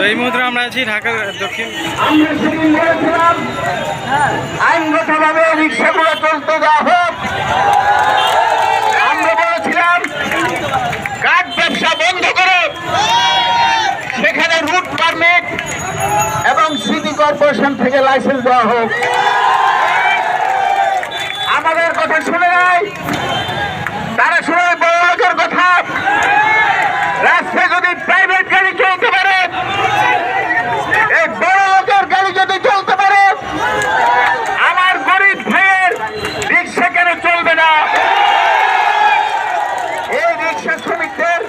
তো এই মুহূর্তে আমরা আছি ঢাকা দক্ষিণ। আইনগতভাবে রিক্সাগুলো চলতে দেওয়া হোক। আমরা বলেছিলাম, কাঠ ব্যবসা বন্ধ করে সেখানে রুট পারমিট এবং সিটি কর্পোরেশন থেকে লাইসেন্স দেওয়া হোক। আমাদের কথা শুনে নাই তারা শুনে বড় লোকের কথা রাস্তায় যদি প্রাইভেট গাড়ি চলতে পারে এই বড় লোকের গাড়ি যদি চলতে পারে আমার গরিব ভাইয়ের রিক্সা কেন চলবে না এই রিক্সা শ্রমিকদের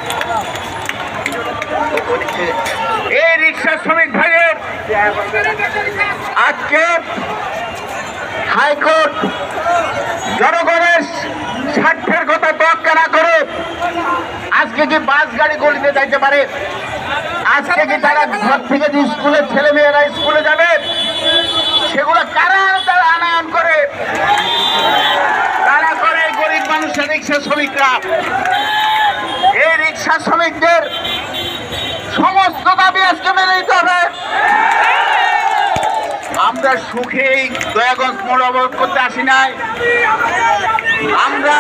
এই রিক্সা শ্রমিক ভাইয়ের আজকে হাইকোর্ট জনগণের স্বার্থের কথা তোয়াক্কা না করে আজকে কি বাস গাড়ি গলিতে যাইতে পারে? আজকে কি তারা ঘর থেকে যে স্কুলের ছেলে মেয়েরা স্কুলে যাবে? সেগুলো কারা তারা আনায়ন করে? তারা করে গরিব মানুষের রিক্সা শ্রমিকরা। এই রিক্সা শ্রমিকদের আমরা সুখেই দয়াগঞ্জ মোড় অবরোধ করতে আসি নাই। আমরা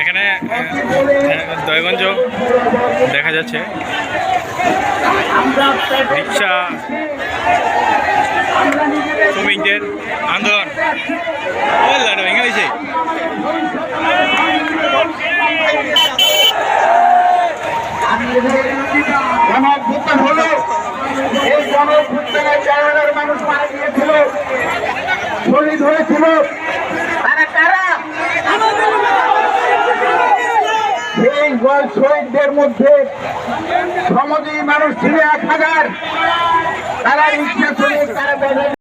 এখানে দয়গঞ্জ দেখা যাচ্ছে। রিক্সা শ্রমিকদের আন্দোলন। বললাম গেছে হলো, এই গণঅভ্যুত্থানে চার হাজার মানুষ মারা গিয়েছিল, শহীদ হয়েছিল। তারা কারা? সেই শহীদদের মধ্যে সমাজী মানুষ ছিল এক হাজার। তারা রিক্সা শ্রমিক তারা